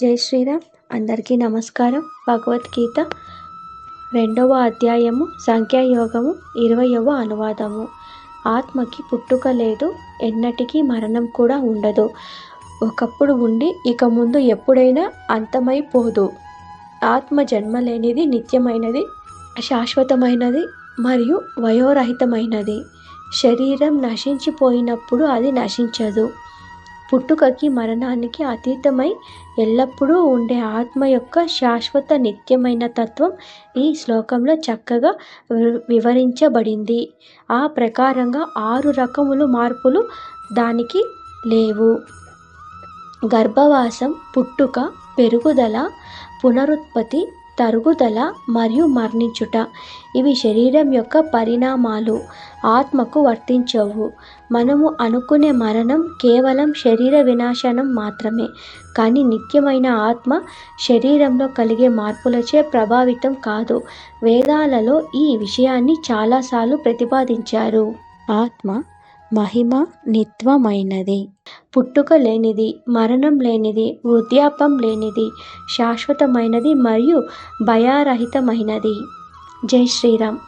జై శ్రీరామ్. అందరికీ నమస్కారం. భగవద్గీత రెండవ అధ్యాయము సంఖ్యాయోగము ఇరవయవ అనువాదము. ఆత్మకి పుట్టుక లేదు ఎన్నటికీ మరణం కూడా ఉండదు. ఒకప్పుడు ఉండి ఇక ముందు ఎప్పుడైనా అంతమైపోదు. ఆత్మ జన్మ లేనిది నిత్యమైనది శాశ్వతమైనది మరియు వయోరహితమైనది. శరీరం నశించిపోయినప్పుడు అది నశించదు. పుట్టుకకి మరణానికి అతీతమై ఎల్లప్పుడూ ఉండే ఆత్మ యొక్క శాశ్వత నిత్యమైన తత్వం ఈ శ్లోకంలో చక్కగా వి- వివరించబడింది. ఆ ప్రకారంగా ఆరు రకములు మార్పులు దానికి లేవు. గర్భవాసం పుట్టుక పెరుగుదల పునరుత్పత్తి తరుగుదల మరియు మరణించుట. ఇవి శరీరం యొక్క పరిణామాలు. ఆత్మకు వర్తించవు. మనము అనుకునే మరణం కేవలం శరీర వినాశనం మాత్రమే. కానీ నిత్యమైన ఆత్మ శరీరంలో కలిగే మార్పులచే ప్రభావితం కాదు. వేదాలలో ఈ విషయాన్ని చాలాసార్లు ప్రతిపాదించారు. ఆత్మ మహిమ నిత్వమైనది. పుట్టుక లేనిది మరణం లేనిది వృద్ధాపం లేనిది శాశ్వతమైనది మరియు భయారహితమైనది. జై శ్రీరామ్.